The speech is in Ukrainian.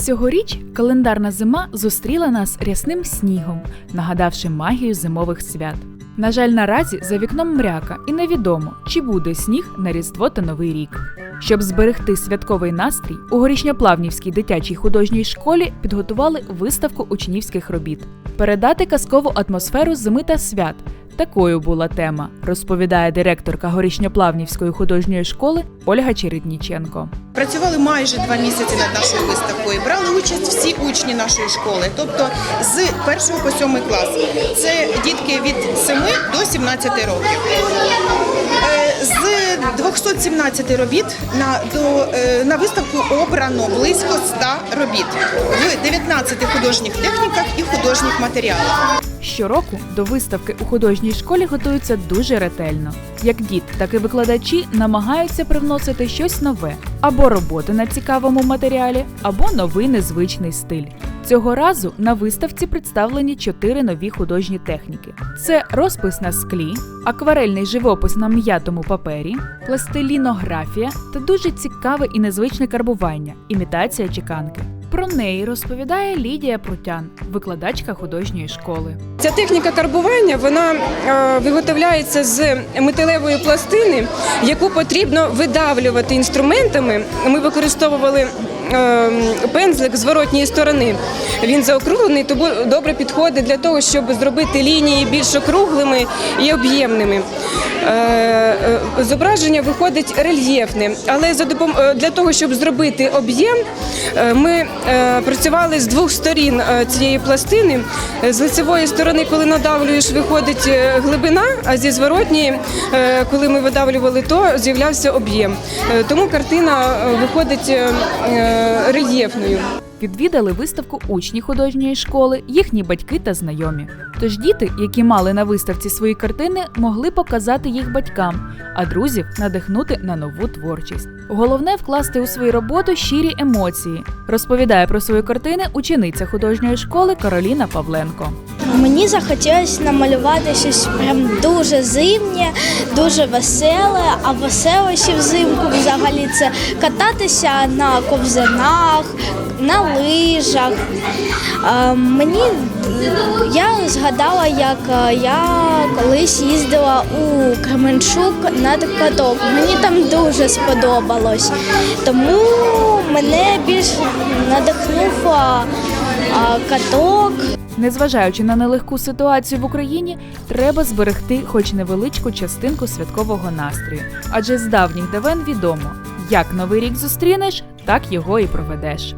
Цьогоріч календарна зима зустріла нас рясним снігом, нагадавши магію зимових свят. На жаль, наразі за вікном мряка, і невідомо, чи буде сніг на Різдво та Новий рік. Щоб зберегти святковий настрій, у Горішньоплавнівській дитячій художній школі підготували виставку учнівських робіт. Передати казкову атмосферу зими та свят. Такою була тема, розповідає директорка Горішньоплавнівської художньої школи Ольга Чередніченко. Працювали майже два місяці над нашою виставкою. Брали участь всі учні нашої школи, тобто з 1 по 7 клас. Це дітки від 7 до 17 років. Е, З 217 робіт на, до, е, на виставку обрано близько 100 робіт в 19 художніх техніках і художніх матеріалах. Щороку до виставки у художній школі готуються дуже ретельно. Як діти, так і викладачі намагаються привносити щось нове або роботи на цікавому матеріалі, або новий незвичний стиль. Цього разу на виставці представлені чотири нові художні техніки: це розпис на склі, акварельний живопис на м'ятому папері, пластилінографія та дуже цікаве і незвичне карбування імітація чеканки. Про неї розповідає Лідія Прутян, викладачка художньої школи. Ця техніка карбування вона е, виготовляється з металевої пластини, яку потрібно видавлювати інструментами. Ми використовували е, пензлик з зворотньої сторони. Він заокруглений, тому добре підходить для того, щоб зробити лінії більш округлими і об'ємними. Е, е, Зображення виходить рельєфне, але е, для того, щоб зробити об'єм, ми працювали з двох сторін цієї пластини. З лицевої сторони, коли надавлюєш, виходить глибина, а зі зворотньої, коли ми видавлювали, то з'являвся об'єм. Тому картина виходить рельєфною. Відвідали виставку учні художньої школи, їхні батьки та знайомі. Тож діти, які мали на виставці свої картини, могли показати їх батькам, а друзів надихнути на нову творчість. Головне вкласти у свою роботу щирі емоції, розповідає про свої картини учениця художньої школи Кароліна Павленко. Мені захотілося намалювати щось прям дуже зимнє, дуже веселе. А веселе ще взимку взагалі це кататися на ковзанах, на лижах. Е, Мені я згадала, як е, я колись їздила у Кременчук на каток. Мені там дуже сподобалось. Тому мене більш надихнув а, а, каток. Незважаючи на нелегку ситуацію в Україні, треба зберегти хоч невеличку частинку святкового настрою. Адже з давніх давен відомо, як новий рік зустрінеш, так його і проведеш.